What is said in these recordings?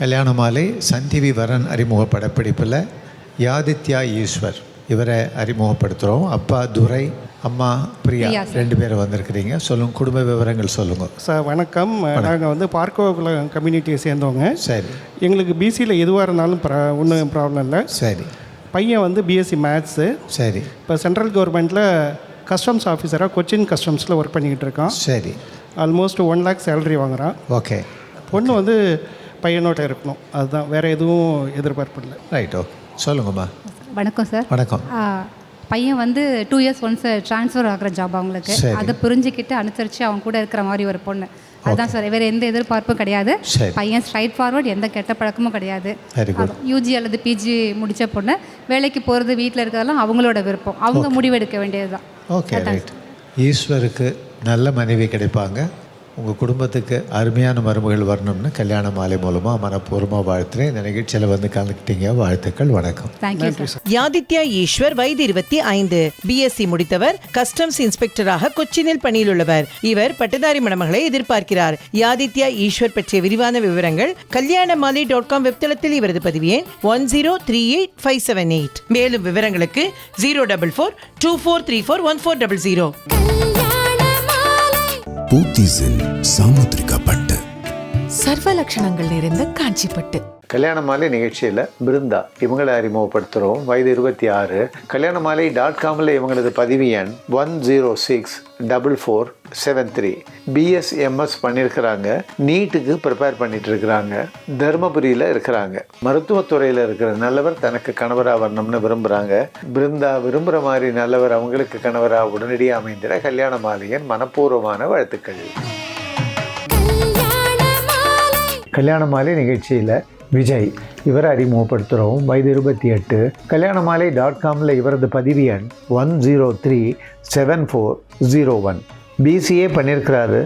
கல்யாண மாலை வரன் அறிமுக படப்பிடிப்பில் யாதித்யா ஈஸ்வர். இவரை அறிமுகப்படுத்துகிறோம் அப்பா துரை அம்மா பிரியா ரெண்டு பேரும் வந்திருக்கிறீங்க. சொல்லுங்க குடும்ப விவரங்கள் சொல்லுங்க. சார் வணக்கம். நாங்கள் வந்து பார்க்கோகுலம் கம்யூனிட்டியை சேர்ந்தவங்க. சரி. எங்களுக்கு பிசியில் எதுவாக இருந்தாலும் ஒன்றும் ப்ராப்ளம் இல்லை. சரி. பையன் வந்து பிஎஸ்சி மேத்ஸு சரி. இப்போ சென்ட்ரல் கவர்மெண்ட்டில் கஸ்டம்ஸ் ஆஃபீஸராக கொச்சின் கஸ்டம்ஸில் ஒர்க் பண்ணிக்கிட்டு இருக்கான். சரி. ஆல்மோஸ்ட் ஒன் லேக் சேலரி வாங்குறான். ஓகே பொண்ணு வந்து பையனோட இருக்கணும். அதுதான் வேறு எதுவும் எதிர்பார்ப்பு இல்லை ரைட் ஓகே சொல்லுங்கம்மா. வணக்கம் சார் வணக்கம். ஆ, பையன் வந்து டூ இயர்ஸ் ஒன்ஸ் ட்ரான்ஸ்ஃபர் ஆகிற ஜாப் அவங்களுக்கு. அதை புரிஞ்சுக்கிட்டு அனுசரித்து அவங்க கூட இருக்கிற மாதிரி ஒரு பொண்ணு. அதான் சார் வேறு எந்த எதிர்பார்ப்பும் கிடையாது. பையன் ஸ்ட்ரைட் ஃபார்வர்ட் எந்த கெட்ட பழக்கமும் கிடையாது. யூஜி அல்லது பிஜி முடித்த பொண்ணு வேலைக்கு போகிறது வீட்டில் இருக்கிறதெல்லாம் அவங்களோட விருப்பம். அவங்க முடிவெடுக்க வேண்டியது தான் ஓகே ரைட் ஈஸ்வருக்கு நல்ல மனைவி கிடைப்பாங்க. உங்கள் குடும்பத்துக்கு அருமையான மருமகள் வரணும்னு கல்யாண மாலை மூலமாக மனப்பூர்வமாக வாழ்த்துறேன். இந்த நிகழ்ச்சியில் வந்து கலந்துக்கிட்டீங்க. வாழ்த்துக்கள் வணக்கம். யாதித்யா ஈஸ்வர் வயது இருபத்தி ஐந்து. பிஎஸ்சி முடித்தவர் கஸ்டம்ஸ் இன்ஸ்பெக்டராக கொச்சினில் பணியில் உள்ளவர் இவர் பட்டதாரி மணமகளை எதிர்பார்க்கிறார். யாதித்யா ஈஸ்வர் பற்றிய விரிவான விவரங்கள் கல்யாணமாலி டாட் காம் வெப்தளத்தில் இவரது பதிவு எண் one zero three eight five seven eight மேலும் விவரங்களுக்கு zero double four two four three four one four double zero பூத்திஸில் சாமுத்திரிகா பட்டு சர்வ லட்சணங்கள் நிறைந்த காஞ்சிப்பட்டு கல்யாண மாலை நிகழ்ச்சியில் பிருந்தா இவங்களை அறிமுகப்படுத்துகிறோம் வயது இருபத்தி ஆறு. கல்யாண மாலை டாட் காமில் இவங்களது பதிவு எண் one zero six double four seven three B S M S பண்ணியிருக்கிறாங்க நீட்டுக்கு ப்ரிப்பேர் பண்ணிட்டு இருக்கிறாங்க தருமபுரியில் இருக்கிறாங்க. மருத்துவத்துறையில் இருக்கிற நல்லவர் தனக்கு கணவராக வரணும்னு விரும்புகிறாங்க பிருந்தா விரும்புகிற மாதிரி நல்லவர் அவங்களுக்கு கணவராக உடனடியாக அமைந்திட கல்யாண மாலையின் மனப்பூர்வமான வாழ்த்துக்கள். கல்யாண மாலை நிகழ்ச்சியில் விஜய் இவரை அறிமுகப்படுத்துகிறோம் வயது இருபத்தி எட்டு. கல்யாண மாலை டாட் காமில் இவரது பதிவு எண் one zero three seven four zero one B C A பண்ணியிருக்கிறாரு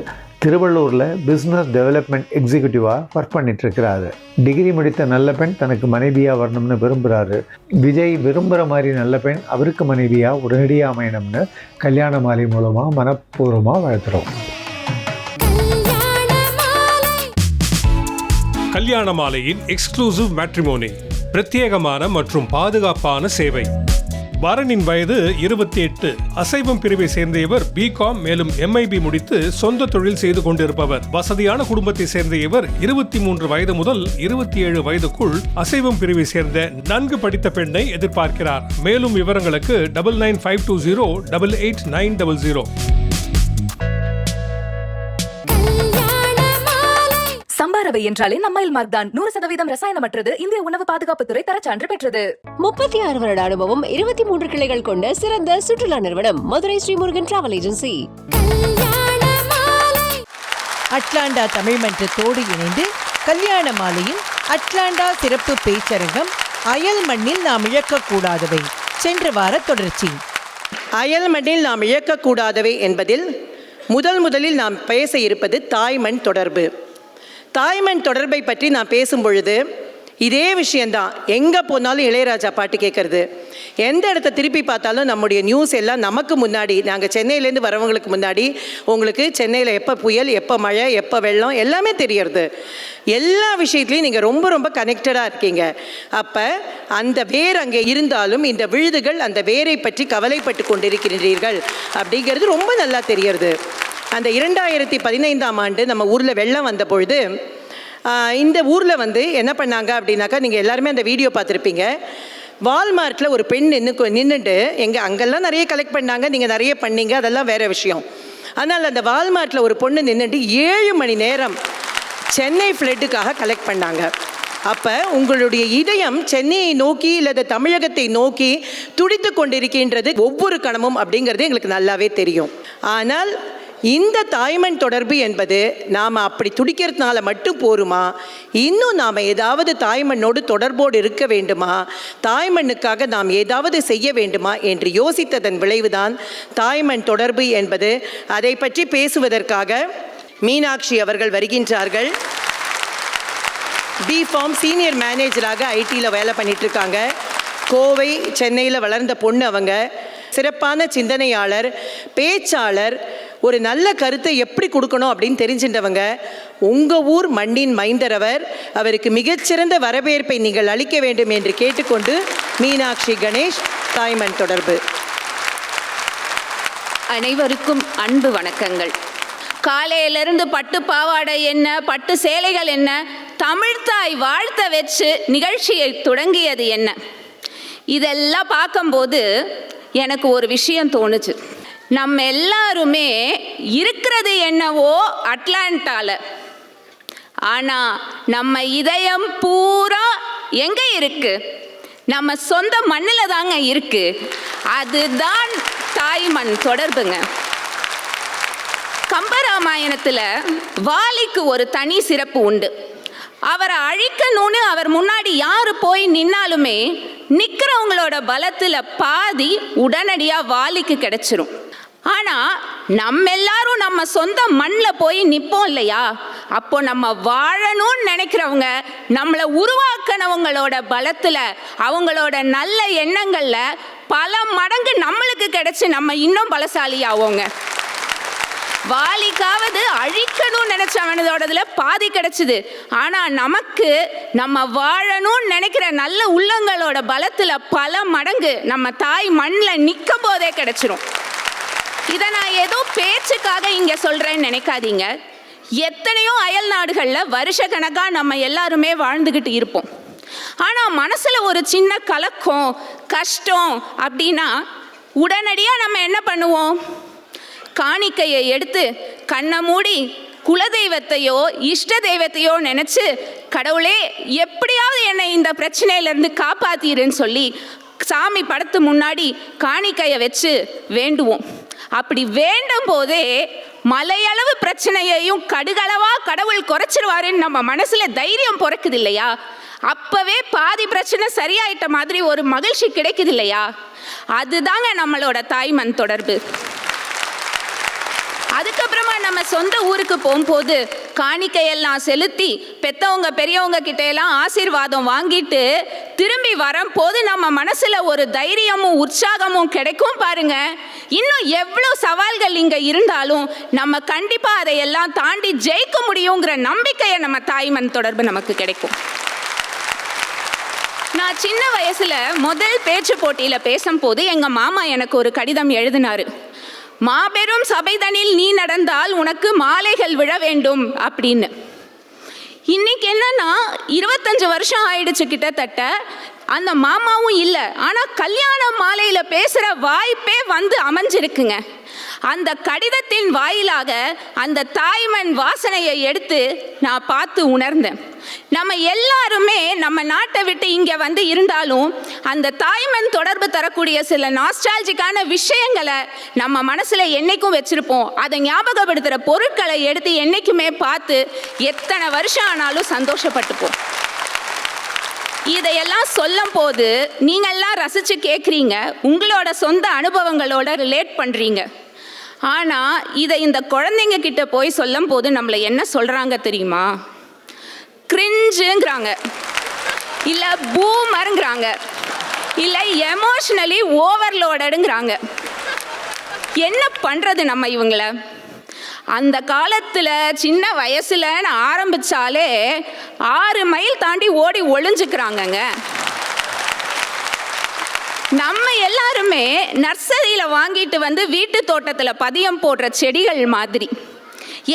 திருவள்ளூரில் பிஸ்னஸ் டெவலப்மெண்ட் எக்ஸிக்யூட்டிவாக ஒர்க் பண்ணிட்டுருக்கிறாரு. டிகிரி முடித்த நல்ல பெண் தனக்கு மனைவியாக வரணும்னு விரும்புகிறாரு விஜய் விரும்புகிற மாதிரி நல்ல பெண் அவருக்கு மனைவியாக உடனடியாக அமையணும்னு கல்யாண மாலை மூலமாக மனப்பூர்வமாக வாழ்த்துறோம். கல்யாண மாலையின் எக்ஸ்க்ளூசிவ் மேட்ரிமோனி பிரத்யேகமான மற்றும் பாதுகாப்பான சேவை. வரனின் வயது இருபத்தி எட்டு அசைவம் பிரிவை சேர்ந்த இவர் பிகாம் மேலும் எம்ஐபி முடித்து சொந்த தொழில் செய்து கொண்டிருப்பவர். வசதியான குடும்பத்தை சேர்ந்த இவர் இருபத்தி மூன்று வயது முதல் இருபத்தி ஏழு வயதுக்குள் அசைவம் பிரிவை சேர்ந்த நன்கு படித்த பெண்ணை எதிர்பார்க்கிறார். மேலும் விவரங்களுக்கு double nine five two zero double eight nine double zero சம்பாரவை என்றாலே நம்மைல் மார்க் தான் நூறு சதவீதம் ரசாயனமற்றது இந்திய உணவு பாதுகாப்புத்துறை தரச்சான்று பெற்றது. முப்பத்தி ஆறு வருட அனுபவம் இருபத்தி மூன்று கிளைகள் கொண்ட சிறந்த சுற்றுலா நிறுவனம் Madurai Sri Murugan travel agency Atlanta Tamil மன்றத்தோடு இணைந்து கல்யாண மாலையில் அட்லாண்டா சிறப்பு பேச்சரங்கம் அயல் மண்ணில் நாம் இழக்கக்கூடாதவை சென்ற வார தொடர்ச்சி. அயல் மண்ணில் நாம் இழக்கக்கூடாதவை என்பதில் முதல் முதலில் நாம் பேச இருப்பது தாய்மண் தொடர்பு. தாய்மண் தொடர்பை பற்றி நான் பேசும் பொழுது இதே விஷயந்தான் எங்கே போனாலும் இளையராஜா பாட்டு கேட்குறது. எந்த இடத்த திருப்பி பார்த்தாலும் நம்முடைய நியூஸ் எல்லாம் நமக்கு முன்னாடி நாங்கள் சென்னையிலேருந்து வரவங்களுக்கு முன்னாடி உங்களுக்கு சென்னையில் எப்போ புயல் எப்போ மழை எப்போ வெள்ளம் எல்லாமே தெரியறது. எல்லா விஷயத்துலையும் நீங்கள் ரொம்ப ரொம்ப கனெக்டடாக இருக்கீங்க. அப்போ அந்த வேர் அங்கே இருந்தாலும் இந்த விழுதுகள் அந்த வேரை பற்றி கவலைப்பட்டு கொண்டிருக்கின்றீர்கள் அப்படிங்கிறது ரொம்ப நல்லா தெரியறது. அந்த இரண்டாயிரத்தி பதினைந்தாம் ஆண்டு நம்ம ஊரில் வெள்ளம் வந்த பொழுது இந்த ஊரில் வந்து என்ன பண்ணாங்க அப்படின்னாக்கா நீங்கள் எல்லாருமே அந்த வீடியோ பார்த்துருப்பீங்க. வால்மார்ட்டில் ஒரு பெண் நின்று நின்றுட்டு எங்கள் அங்கெல்லாம் நிறைய கலெக்ட் பண்ணாங்க நீங்கள் நிறைய பண்ணீங்க அதெல்லாம் வேறு விஷயம். ஆனால் அந்த வால்மார்ட்டில் ஒரு பொண்ணு நின்றுட்டு ஏழு மணி நேரம் சென்னை ஃப்ளட்டுக்காக கலெக்ட் பண்ணாங்க. அப்போ உங்களுடைய இதயம் சென்னையை நோக்கி இல்லை தமிழகத்தை நோக்கி துடித்து கொண்டிருக்கின்றது ஒவ்வொரு கணமும் அப்படிங்கிறது எங்களுக்கு நல்லாவே தெரியும். ஆனால் இந்த தாய்மண் தொடர்பு என்பது நாம் அப்படி துடிக்கிறதுனால மட்டும் போருமா? இன்னும் நாம் ஏதாவது தாய்மண்ணோடு தொடர்போடு இருக்க வேண்டுமா? தாய்மண்ணுக்காக நாம் ஏதாவது செய்ய வேண்டுமா? என்று யோசித்ததன் விளைவுதான் தாய்மண் தொடர்பு என்பது. அதை பற்றி பேசுவதற்காக மீனாட்சி அவர்கள் வருகின்றார்கள். பிஃபார்ம் சீனியர் மேனேஜராக ஐடியில் வேலை பண்ணிகிட்ருக்காங்க கோவை சென்னையில் வளர்ந்த பொண்ணு அவங்க. சிறப்பான சிந்தனையாளர் பேச்சாளர் ஒரு நல்ல கருத்தை எப்படி கொடுக்கணும் அப்படின்னு தெரிஞ்சின்றவங்க உங்கள் ஊர் மண்ணின் மைந்தரவர் அவருக்கு மிகச்சிறந்த வரவேற்பை நீங்கள் அளிக்க வேண்டும் என்று கேட்டுக்கொண்டு மீனாட்சி கணேஷ் தாய்மண் தொடர்பு. அனைவருக்கும் அன்பு வணக்கங்கள். காலையிலிருந்து பட்டு பாவாடை என்ன பட்டு சேலைகள் என்ன தமிழ்த்தாய் வாழ்த்த வச்சு நிகழ்ச்சியை தொடங்கியது என்ன? இதெல்லாம் பார்க்கும்போது எனக்கு ஒரு விஷயம் தோணுச்சு. நம்ம எல்லாருமே இருக்கிறது என்னவோ அட்லாண்டால. ஆனால் நம்ம இதயம் பூரா எங்கே இருக்கு? நம்ம சொந்த மண்ணில் தாங்க இருக்கு. அதுதான் தாய்மண் தொடர்புங்க. கம்பராமாயணத்தில் வாலிக்கு ஒரு தனி சிறப்பு உண்டு. அவரை அழிக்கணும்னு அவர் முன்னாடி யார் போய் நின்னாலுமே நிற்கிறவங்களோட பலத்தில் பாதி உடனடியாக வாலிக்கு கிடைச்சிரும். ஆனால் நம்ம எல்லாரும் நம்ம சொந்த மண்ணில் போய் நிற்போம் இல்லையா? அப்போ நம்ம வாழணும்னு நினைக்கிறவங்க நம்மளை உருவாக்கினவங்களோட பலத்தில் அவங்களோட நல்ல எண்ணங்களில் பல மடங்கு நம்மளுக்கு கிடைச்சி நம்ம இன்னும் பலசாலியாவோங்க. வாலிக்காவது அழிக்கணும்னு நினைச்சவனதோடதுல பாதி கிடைச்சிது. ஆனா நமக்கு நம்ம வாழணும்னு நினைக்கிற நல்ல உள்ளங்களோட பலத்துல பல மடங்கு நம்ம தாய் மண்ணில் நிற்கும் போதே கிடைச்சிரும். இதை நான் ஏதோ பேச்சுக்காக இங்க சொல்றேன்னு நினைக்காதீங்க. எத்தனையோ அயல் நாடுகளில் வருஷ கணக்காக நம்ம எல்லாருமே வாழ்ந்துக்கிட்டு இருப்போம். ஆனால் மனசில் ஒரு சின்ன கலக்கம் கஷ்டம் அப்படின்னா உடனடியாக நம்ம என்ன பண்ணுவோம்? காணிக்கையை எடுத்து கண்ணை மூடி குலதெய்வத்தையோ இஷ்ட தெய்வத்தையோ நினச்சி கடவுளே எப்படியாவது என்னை இந்த பிரச்சனையிலேருந்து காப்பாத்திருன்னு சொல்லி சாமி படத்து முன்னாடி காணிக்கையை வச்சு வேண்டுவோம். அப்படி வேண்டும் போதே மலையளவு பிரச்சனையையும் கடுகளவா கடவுள் குறைச்சிருவாருன்னு நம்ம மனசுல தைரியம் பிறக்குது இல்லையா? அப்பவே பாதி பிரச்சனை சரியாயிட்ட மாதிரி ஒரு மகிழ்ச்சி கிடைக்குது இல்லையா? அதுதாங்க நம்மளோட தாய்மண் தொடர்பு. அதுக்கப்புறமா நம்ம சொந்த ஊருக்கு போகும்போது காணிக்கையெல்லாம் செலுத்தி பெத்தவங்க பெரியவங்க கிட்ட எல்லாம் ஆசீர்வாதம் வாங்கிட்டு திரும்பி வரும்போது நம்ம மனசுல ஒரு தைரியமும் உற்சாகமும் கிடைக்கும் பாருங்க. இன்னும் எவ்வளோ சவால்கள் இங்க இருந்தாலும் நம்ம கண்டிப்பா அதையெல்லாம் தாண்டி ஜெயிக்க முடியுங்கிற நம்பிக்கையை நம்ம தாய்மன் தொடர்பு நமக்கு கிடைக்கும். நான் சின்ன வயசுல முதல் பேச்சு போட்டியில பேசும்போது எங்க மாமா எனக்கு ஒரு கடிதம் எழுதினாரு. மாபெரும் சபைதனில் நீ நடந்தால் உனக்கு மாலைகள் விழ வேண்டும் அப்படின்னு. இன்னைக்கு என்னன்னா இருபத்தஞ்சு வருஷம் ஆயிடுச்சு கிட்டத்தட்ட. அந்த மாமாவும் இல்லை. ஆனால் கல்யாண மாலையில் பேசுகிற வாய்ப்பே வந்து அமைஞ்சிருக்குங்க. அந்த கடிதத்தின் வாயிலாக அந்த தாய்மண் வாசனையை எடுத்து நான் பார்த்து உணர்ந்தேன். நம்ம எல்லாருமே நம்ம நாட்டை விட்டு இங்கே வந்து இருந்தாலும் அந்த தாய்மண் தொடர்பு தரக்கூடிய சில நாஸ்டாலஜிக்கான விஷயங்களை நம்ம மனசில் என்னைக்கும் வச்சுருப்போம். அதை ஞாபகப்படுத்துகிற பொருட்களை எடுத்து என்றைக்குமே பார்த்து எத்தனை வருஷம் ஆனாலும் சந்தோஷப்பட்டுப்போம். இதையெல்லாம் சொல்லும் போது நீங்கள்லாம் ரசித்து கேட்குறீங்க. உங்களோட சொந்த அனுபவங்களோட ரிலேட் பண்ணுறீங்க ஆனால் இதை இந்த குழந்தைங்க கிட்ட போய் சொல்லும் போது நம்மளை என்ன சொல்கிறாங்க தெரியுமா? கிரிஞ்சுங்கிறாங்க இல்லை பூமருங்கிறாங்க இல்லை எமோஷ்னலி ஓவர்லோடடுங்கிறாங்க என்ன பண்ணுறது நம்ம இவங்கள? அந்த காலத்தில் சின்ன வயசுலன்னு ஆரம்பிச்சாலே ஆறு மைல் தாண்டி ஓடி ஒளிஞ்சுக்கிறாங்கங்க. நம்ம எல்லாருமே நர்சரியில் வாங்கிட்டு வந்து வீட்டு தோட்டத்தில் பதியம் போடுற செடிகள் மாதிரி.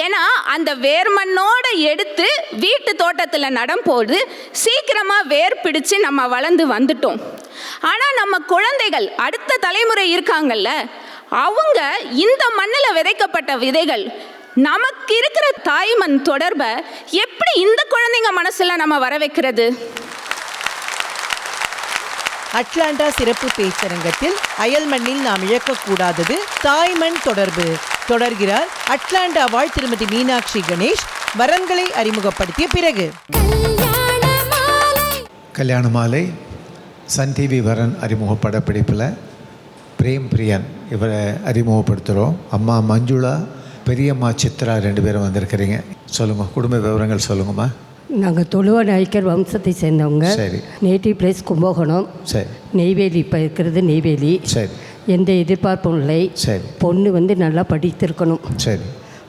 ஏன்னா அந்த வேர்மண்ணோட எடுத்து வீட்டு தோட்டத்தில் நடும்போது சீக்கிரமாக வேர் பிடிச்சு நம்ம வளர்ந்து வந்துட்டோம். ஆனால் நம்ம குழந்தைகள் அடுத்த தலைமுறை இருக்காங்கல்ல அவங்க இந்த மண்ணில் விதைக்கப்பட்ட விதைகள் நமக்கு இருக்கிற தாய்மண் தொடர்பை எப்படி இந்த குழந்தைங்க மனசில் நம்ம வர வைக்கிறது அட்லாண்டா சிறப்பு பேச்சரங்கத்தில் அயல் மண்ணில் நாம் இழக்கக்கூடாதது தாய்மண் தொடர்பு. தொடர்கிறார் அட்லாண்டா வாழ் திருமதி மீனாட்சி கணேஷ். வரன்களை அறிமுகப்படுத்திய பிறகு. கல்யாண மாலை சன் டிவி வரன் அறிமுக படப்பிடிப்பில் பிரேம் பிரியன் இவரை அறிமுகப்படுத்துகிறோம் அம்மா மஞ்சுளா பெரியம்மா சித்ரா ரெண்டு பேரும் வந்திருக்கிறீங்க. சொல்லுங்கள் குடும்ப விவரங்கள் சொல்லுங்கம்மா. நாங்கள் தொழுவ நாயக்கர் வம்சத்தை சேர்ந்தவங்க. சரி. Native place Kumbakonam. சரி. நெய்வேலி இப்போ இருக்கிறது நெய்வேலி. சரி. எந்த எதிர்பார்ப்பும் இல்லை. சரி. பொண்ணு வந்து நல்லா படித்திருக்கணும். சரி.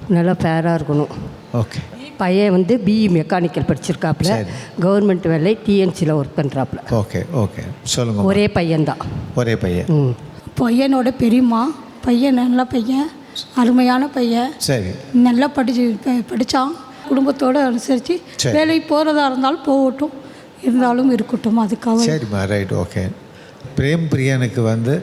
நல்லா ஃபேராக இருக்கணும். ஓகே. பையன் வந்து பிஇ மெக்கானிக்கல் படிச்சிருக்காப்புல சரி. கவர்மெண்ட் வேலை டிஎன்சியில் ஒர்க் பண்ணுறாப்புல ஓகே ஓகே. சொல்லுங்க ஒரே பையன்தான். ஒரே பையன். ம். பையனோட பெரியம்மா பையன் நல்ல பையன் அருமையான பையன். சரி. நல்லா படிச்சு ப- படிச்சான். குடும்பத்தோடு அனுசரித்து சரி. வேலைக்கு போகிறதா இருந்தாலும் போகட்டும். இருந்தாலும் இருக்கட்டும் அதுக்காக சரிம்மா ரைட் ஓகே பிரேம் பிரியனுக்கு வந்து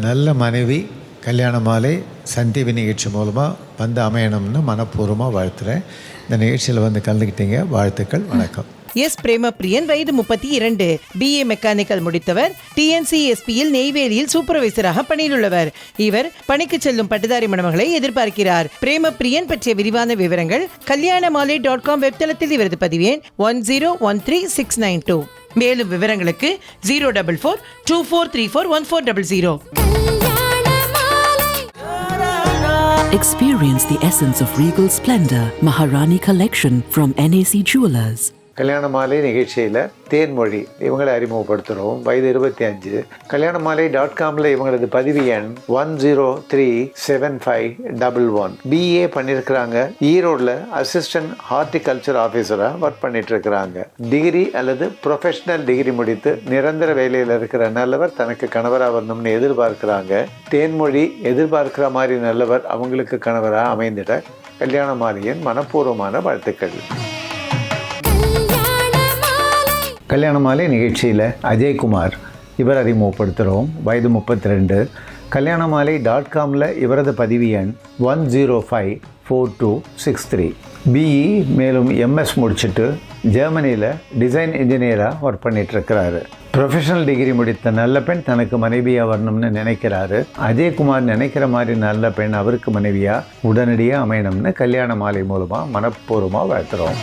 நல்ல மனைவி கல்யாண மாலை சன் டிவி நிகழ்ச்சி மூலமாக வந்து அமையணும்னு மனப்பூர்வமாக வாழ்த்துறேன். இந்த நிகழ்ச்சியில் வந்து கலந்துக்கிட்டீங்க. வாழ்த்துக்கள் வணக்கம். எஸ் பிரேமபிரியன் வயது முப்பத்தி இரண்டு. BA mechanical முடித்தவர். டிஎன்சிஎஸ்பியில் நெய்வேலியில் சூப்பர்வைசராக பணியிலுள்ளவர். இவர் பணிக்கு செல்லும் பட்டதாரி மணமகளை எதிர்பார்க்கிறார். பிரேமபிரியன் பற்றிய விரிவான விவரங்கள் கல்யாண மாலை டாட் காம் வெப்தளத்தில் இவரது பதிவேன் one zero one three six nine two. மேலும் விவரங்களுக்கு zero double four two four three four one four double zero. Experience the essence of regal splendor. Maharani Collection from NAC Jewelers. கல்யாண மாலை நிகழ்ச்சியில் தேன்மொழி இவங்களை அறிமுகப்படுத்துகிறோம் வயது இருபத்தி அஞ்சு கல்யாண மாலை டாட் காமில் இவங்களது பதிவு எண் one zero three seven five double one B A பண்ணியிருக்கிறாங்க ஈரோடில் அசிஸ்டன்ட் ஹார்டிகல்ச்சர் ஆஃபீஸராக ஒர்க் பண்ணிட்டு இருக்கிறாங்க டிகிரி அல்லது ப்ரொஃபஷனல் டிகிரி முடித்து நிரந்தர வேலையில் இருக்கிற நல்லவர் தனக்கு கணவராக வரணும்னு எதிர்பார்க்கிறாங்க. தேன்மொழி எதிர்பார்க்கிற மாதிரி நல்லவர் அவங்களுக்கு கணவராக அமைந்திட கல்யாண மாலையின் மனப்பூர்வமான வாழ்த்துக்கள். கல்யாண மாலை நிகழ்ச்சியில் அஜய்குமார் இவர் அறிமுகப்படுத்துகிறோம் வயது முப்பத்தி ரெண்டு கல்யாண மாலை டாட் காமில் இவரது பதிவு எண் one zero five four two six three B E மேலும் எம்எஸ் முடிச்சுட்டு ஜெர்மனியில் டிசைன் இன்ஜினியராக ஒர்க் பண்ணிகிட்ருக்கிறாரு ப்ரொஃபஷனல் டிகிரி முடித்த நல்ல பெண் தனக்கு மனைவியாக வரணும்னு நினைக்கிறாரு. அஜய்குமார் நினைக்கிற மாதிரி நல்ல பெண் அவருக்கு மனைவியாக உடனடியாக அமையணும்னு கல்யாண மாலை மூலமாக மனப்பூர்வமாக வாழ்த்துறோம்.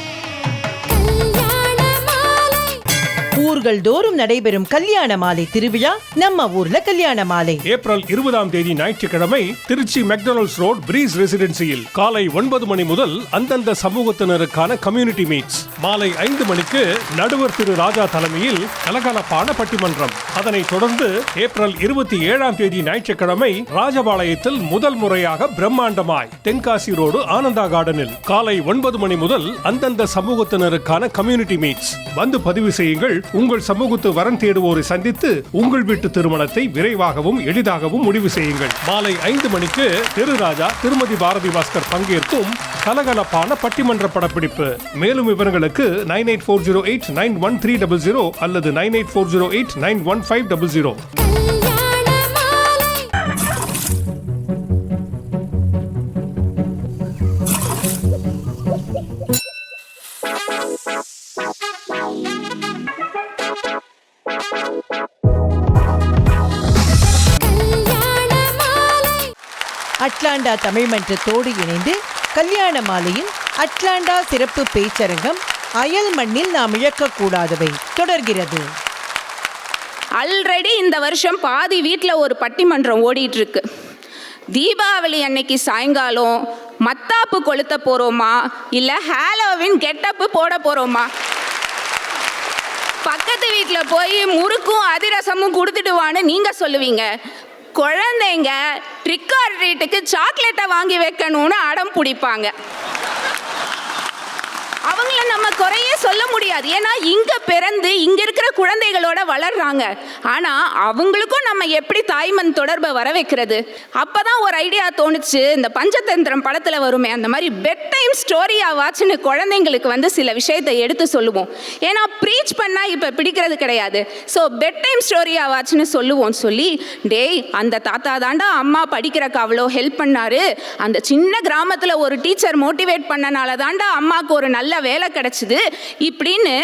ஊர்கள் தோறும் நடைபெறும் கல்யாண மாலை திருவிழா நம்ம ஊர்ல கல்யாண மாலை. ஏப்ரல் இருபதாம் தேதி ஞாயிற்றுக்கிழமை திருச்சி மெக்டொனல்ட்ஸ் ரோட் பிரீஸ் ரெசிடென்சியில் காலை ஒன்பது மணி முதல் அந்தந்த சமூகத்தினருக்கான கம்யூனிட்டி மீட்ஸ் மாலை ஐந்து மணிக்கு நடுவர் திரு ராஜா தலைமையில் கலகலப்பான பட்டிமன்றம் அதனைத் தொடர்ந்து ஏப்ரல் இருபத்தி ஏழாம் தேதி ஞாயிற்றுக்கிழமை ராஜபாளையத்தில் முதல் முறையாக பிரம்மாண்டமாய் தென்காசி ரோடு ஆனந்தா கார்டனில் காலை ஒன்பது மணி முதல் அந்தந்த சமூகத்தினருக்கான கம்யூனிட்டி மீட்ஸ் வந்து பதிவு செய்யுங்கள். உங்கள் சமூகத்து வரன் தேடுவோரை சந்தித்து உங்கள் வீட்டு திருமணத்தை விரைவாகவும் எளிதாகவும் முடிவு செய்யுங்கள். மாலை ஐந்து மணிக்கு திருராஜா திருமதி பாரதி பாஸ்கர் பங்கேற்கும் கலகலப்பான பட்டிமன்ற படப்பிடிப்பு. மேலும் விவரங்களுக்கு nine eight four zero eight nine one three double zero அல்லது nine eight four zero eight nine one five double zero. Atlanta Tamil மன்றத்தோடு இணைந்து கல்யாண மாலையின் அட்லாண்டா சிறப்பு பேச்சரங்கம் அயல் மண்ணில் நாம் இழக்கக்கூடாதவை தொடர்கிறது. ஆல்ரெடி இந்த வருஷம் பாதி வீட்டில் ஒரு பட்டிமன்றம் ஓடிட்டு இருக்கு தீபாவளி அன்னைக்கு சாயங்காலம் மத்தாப்பு கொளுத்த போகிறோமா இல்லை ஹாலோவின் கெட்டப்பு போட போகிறோமா பக்கத்து வீட்டில் போய் முறுக்கும் அதிரசமும் கொடுத்துடுவான்னு நீங்கள் சொல்லுவீங்க. குழந்தைங்க ட்ரிக் ஆர் ட்ரீட்டுக்கு சாக்லேட்டை வாங்கி வைக்கணும்னு அடம் பிடிப்பாங்க. நம்ம குறையே சொல்ல முடியாது. ஏன்னா இங்க பிறந்து இங்க இருக்கிற குழந்தைகளோட வளர்றாங்க. ஆனா அவங்களுக்கும் நம்ம எப்படி தாய்மன் தொடர்பை வர வைக்கிறது அப்பதான் ஒரு ஐடியா தோணுச்சு இந்த பஞ்சதந்திரம் படத்துல வருமே அந்த மாதிரி பெட் டைம் ஸ்டோரியாவாச்சுன்னு குழந்தைங்களுக்கு வந்து சில விஷயத்தை எடுத்து சொல்லுவோம். ஏன்னா ப்ரீச் பண்ணா இப்ப பிடிக்கிறது கிடையாது. ஸோ பெட் டைம் ஸ்டோரியாவாச்சுன்னு சொல்லுவோம் சொல்லி டேய் அந்த தாத்தா தாண்டா அம்மா படிக்கிறக்கு அவ்வளோ ஹெல்ப் பண்ணாரு. அந்த சின்ன கிராமத்துல ஒரு டீச்சர் மோட்டிவேட் பண்ணனால தாண்டா அம்மாவுக்கு ஒரு நல்ல வேலை கிடச்சிது. இப்படின்னு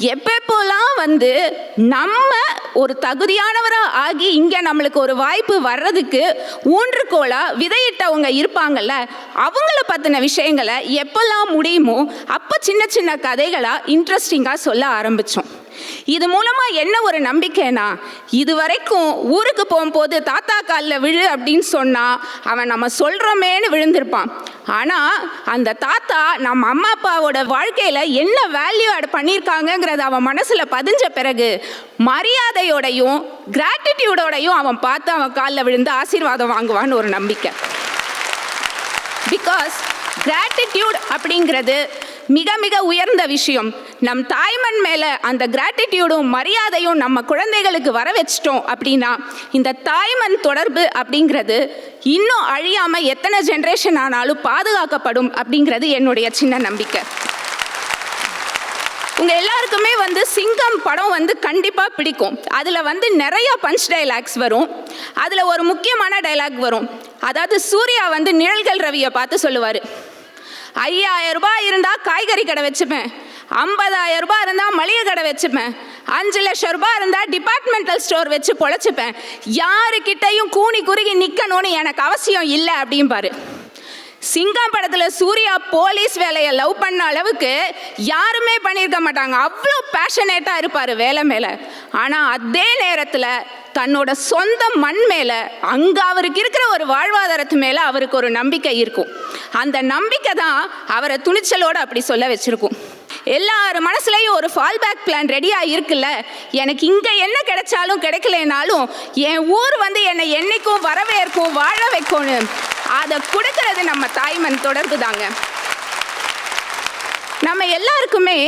எப்பப்போலாம் வந்து நம்ம ஒரு தகுதியானவராக ஆகி இங்கே நம்மளுக்கு ஒரு வாய்ப்பு வர்றதுக்கு ஊன்றுகோலாக விதையிட்டவங்க இருப்பாங்கல்ல அவங்கள பற்றின விஷயங்களை எப்பெல்லாம் முடியுமோ அப்போ சின்ன சின்ன கதைகளாக இன்ட்ரெஸ்டிங்காக சொல்ல ஆரம்பித்தோம் இது மூலமா என்ன ஒரு நம்பிக்கைனா இது வரைக்கும் ஊருக்கு போகும்போது தாத்தா காலில் விழு அப்படின்னு சொன்னா அவன் நம்ம சொல்றோமேன்னு விழுந்திருப்பான். ஆனால் அந்த தாத்தா நம்ம அம்மா அப்பாவோட வாழ்க்கையில் என்ன வேல்யூ ஆட் பண்ணியிருக்காங்கங்கிறத அவன் மனசில் பதிஞ்ச பிறகு மரியாதையோடையும் கிராட்டிடியூடோடையும் அவன் பார்த்து அவன் காலில் விழுந்து ஆசீர்வாதம் வாங்குவான்னு ஒரு நம்பிக்கை. பிகாஸ் கிராட்டிடியூட் அப்படிங்கிறது மிக மிக உயர்ந்த விஷயம். நம் தாய்மண் மேலே அந்த கிராட்டிடியூடும் மரியாதையும் நம்ம குழந்தைகளுக்கு வர வச்சிட்டோம் அப்படின்னா இந்த தாய்மண் தொடர்பு அப்படிங்கிறது இன்னும் அழியாமல் எத்தனை ஜென்ரேஷன் ஆனாலும் பாதுகாக்கப்படும் அப்படிங்கிறது என்னுடைய சின்ன நம்பிக்கை. உங்கள் எல்லாருக்குமே வந்து சிங்கம் படம் வந்து கண்டிப்பாக பிடிக்கும். அதில் வந்து நிறைய பஞ்ச் டைலாக்ஸ் வரும். அதில் ஒரு முக்கியமான டைலாக் வரும். அதாவது சூர்யா வந்து நிழல்கள் ரவியை பார்த்து சொல்லுவார். ஐயாயிரம் ரூபாய் இருந்தால் காய்கறி கடை வச்சுப்பேன். ஐம்பதாயிரம் ரூபாய் இருந்தால் மளிகை கடை வச்சுப்பேன். அஞ்சு லட்சம் ரூபாய் இருந்தால் டிபார்ட்மெண்டல் ஸ்டோர் வச்சு பொழைச்சிப்பேன். யாருக்கிட்டையும் கூனி குறுகி நிற்கணும்னு எனக்கு அவசியம் இல்லை அப்படிம்பாரு சிங்கம் படத்தில் சூர்யா போலீஸ் வேலையை லவ் பண்ண அளவுக்கு யாருமே பண்ணியிருக்க மாட்டாங்க. அவ்வளோ பேஷனேட்டாக இருப்பார் வேலை மேலே. ஆனால் அதே நேரத்தில் தன்னோட சொந்த மண் மேலே அங்கே அவருக்கு இருக்கிற ஒரு வாழ்வாதாரத்து மேலே அவருக்கு ஒரு நம்பிக்கை இருக்கும். அந்த நம்பிக்கை தான் அவரை துணிச்சலோடு அப்படி சொல்ல வச்சுருக்கும். எல்லார் மனசுலையும் ஒரு ஃபால் பேக் பிளான் ரெடியாக இருக்குல்ல எனக்கு இங்கே என்ன கிடைச்சாலும் கிடைக்கலனாலும் என் ஊர் வந்து என்னை என்றைக்கும் வரவேற்கும் வாழ வைக்கணும் அதை கொடுக்கறது நம்ம தாய்மன் தொடர்பு தாங்க. நம்ம எல்லாருக்குமே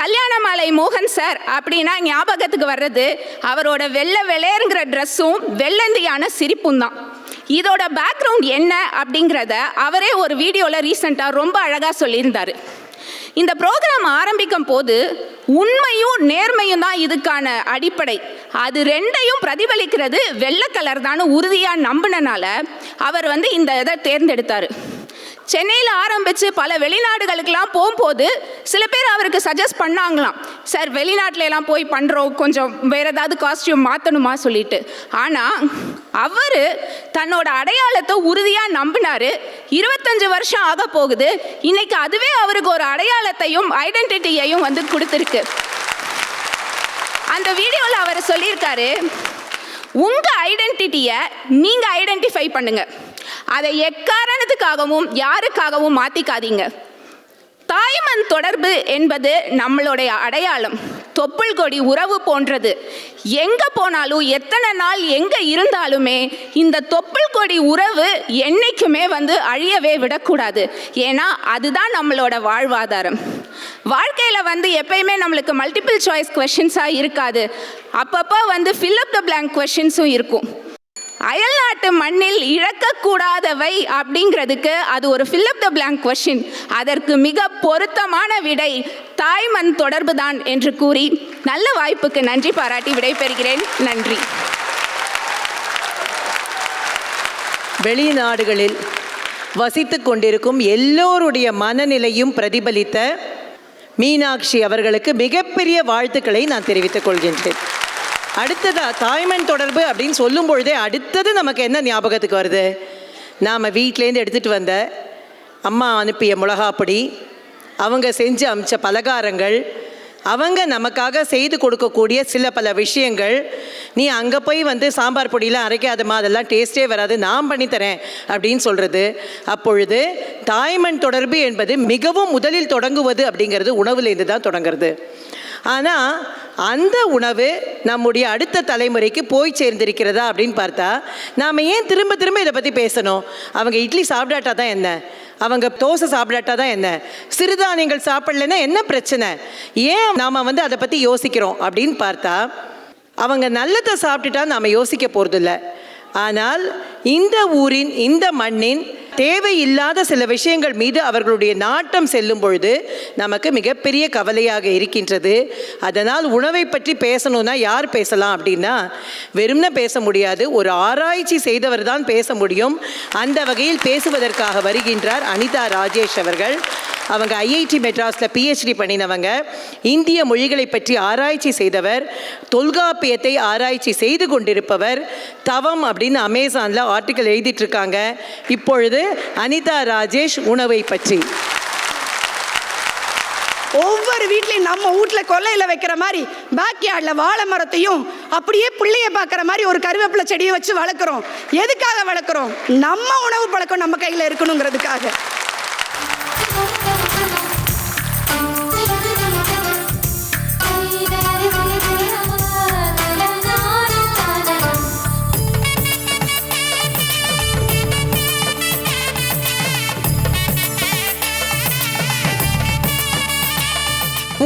கல்யாணமாலை மோகன் சார் அப்படின்னா ஞாபகத்துக்கு வர்றது அவரோட வெள்ளை வெளையருங்கிற ட்ரெஸ்ஸும் வெள்ளந்தியான சிரிப்பும் தான். இதோட பேக்ரவுண்ட் என்ன அப்படிங்கிறத அவரே ஒரு வீடியோவில் ரீசெண்டாக ரொம்ப அழகாக சொல்லியிருந்தார். இந்த ப்ரோக்ராம் ஆரம்பிக்கும் போது உண்மையும் நேர்மையும் தான் இதுக்கான அடிப்படை. அது ரெண்டையும் பிரதிபலிக்கிறது வெள்ளை கலர் தான் உறுதியாக நம்பினனால அவர் வந்து இந்த இதை தேர்ந்தெடுத்தார். சென்னையில் ஆரம்பித்து பல வெளிநாடுகளுக்கெல்லாம் போகும்போது சில பேர் அவருக்கு சஜஸ்ட் பண்ணாங்களாம். சார் வெளிநாட்டிலலாம் எல்லாம் போய் பண்ணுறோம் கொஞ்சம் வேறு ஏதாவது காஸ்டியூம் மாற்றணுமா சொல்லிட்டு. ஆனால் அவர் தன்னோட அடையாளத்தை உறுதியாக நம்பினார். இருபத்தஞ்சு வருஷம் ஆக போகுது. இன்னைக்கு அதுவே அவருக்கு ஒரு அடையாளத்தையும் ஐடென்டிட்டியையும் வந்து கொடுத்துருக்கு. அந்த வீடியோவில் அவர் சொல்லியிருக்காரு உங்கள் ஐடென்டிட்டியை நீங்கள் ஐடென்டிஃபை பண்ணுங்கள் அதை எக்காரணத்துக்காகவும் யாருக்காகவும் மாற்றிக்காதீங்க தாய்மண் தொடர்பு என்பது நம்மளுடைய அடையாளம். தொப்புள் கொடி உறவு போன்றது. எங்கே போனாலும் எத்தனை நாள் எங்கே இருந்தாலுமே இந்த தொப்புள் கொடி உறவு என்றைக்குமே வந்து அழியவே விடக்கூடாது. ஏன்னா அதுதான் நம்மளோட வாழ்வாதாரம். வாழ்க்கையில் வந்து எப்பயுமே நம்மளுக்கு மல்டிபிள் சாய்ஸ் கொஷின்ஸாக இருக்காது. அப்பப்போ வந்து ஃபில் அப் த பிளாங்க் கொஷின்ஸும் இருக்கும். அயல்நாட்டு மண்ணில் இழக்கக்கூடாதவை அப்படிங்கிறதுக்கு அது ஒரு fill up the blank question அதற்கு மிக பொருத்தமான விடை தாய்மண் தொடர்பு தான் என்று கூறி நல்ல வாய்ப்புக்கு நன்றி பாராட்டி விடைபெறுகிறேன். நன்றி. வெளிநாடுகளில் வசித்து கொண்டிருக்கும் எல்லோருடைய மனநிலையும் பிரதிபலித்த மீனாட்சி அவர்களுக்கு மிகப்பெரிய வாழ்த்துக்களை நான் தெரிவித்துக் கொள்கின்றேன். அடுத்ததா தாய்மண் தொடர்பு அப்படின்னு சொல்லும் பொழுதே அடுத்தது நமக்கு என்ன ஞாபகத்துக்கு வருது? நாம் வீட்டிலேருந்து எடுத்துகிட்டு வந்த அம்மா அனுப்பிய மிளகாப்பொடி அவங்க செஞ்சு அமிச்ச பலகாரங்கள் அவங்க நமக்காக செய்து கொடுக்கக்கூடிய சில பல விஷயங்கள் நீ அங்கே போய் வந்து சாம்பார் பொடியெலாம் அரைக்காதம்மா அதெல்லாம் டேஸ்ட்டே வராது நான் பண்ணித்தரேன் அப்படின்னு சொல்கிறது அப்பொழுது தாய்மண் தொடர்பு என்பது மிகவும் முதலில் தொடங்குவது அப்படிங்கிறது உணவுலேருந்து தான் தொடங்குறது. ஆனால் அந்த உணவு நம்முடைய அடுத்த தலைமுறைக்கு போய் சேர்ந்திருக்கிறதா அப்படின்னு பார்த்தா நாம் ஏன் திரும்ப திரும்ப இதை பற்றி பேசணும்? அவங்க இட்லி சாப்பிடாட்டா தான் என்ன? அவங்க தோசை சாப்பிடாட்டா தான் என்ன? சிறுதானியங்கள் சாப்பிடலன்னா என்ன பிரச்சனை? ஏன் நாம் வந்து அதை பற்றி யோசிக்கிறோம் அப்படின்னு பார்த்தா அவங்க நல்லதை சாப்பிட்டுட்டா நாம் யோசிக்க போகிறதில்ல ஆனால் இந்த ஊரின் இந்த மண்ணின் தேவையில்லாத சில விஷயங்கள் மீது அவர்களுடைய நாட்டம் செல்லும் பொழுது நமக்கு மிகப்பெரிய கவலையாக இருக்கின்றது. அதனால் உணவை பற்றி பேசணும்னா யார் பேசலாம் அப்படின்னா வெறும்ன பேச முடியாது ஒரு ஆராய்ச்சி செய்தவர் தான் பேச முடியும். அந்த வகையில் பேசுவதற்காக வருகின்றார் அனிதா ராஜேஷ் அவர்கள். அவங்க ஐஐடி மெட்ராஸில் பிஹெச்டி பண்ணினவங்க. இந்திய மொழிகளை பற்றி ஆராய்ச்சி செய்தவர். தொல்காப்பியத்தை ஆராய்ச்சி செய்து கொண்டிருப்பவர். தவம் அப்படின்னு அமேசானில் ஆர்டிக்கல் எழுதிட்டு இருக்காங்க. இப்பொழுது அனிதா ராஜேஷ் உணவை பற்றி. ஒவ்வொரு வீட்லையும் நம்ம வீட்டில் கொல்லையில் வைக்கிற மாதிரி பேக்யார்டில் வாழை மரத்தையும் அப்படியே பிள்ளைய பார்க்குற மாதிரி ஒரு கருவேப்பிலை செடியை வச்சு வளர்க்குறோம். எதுக்காக வளர்க்குறோம்? நம்ம உணவு பழக்கம் நம்ம கையில் இருக்கணுங்கிறதுக்காக.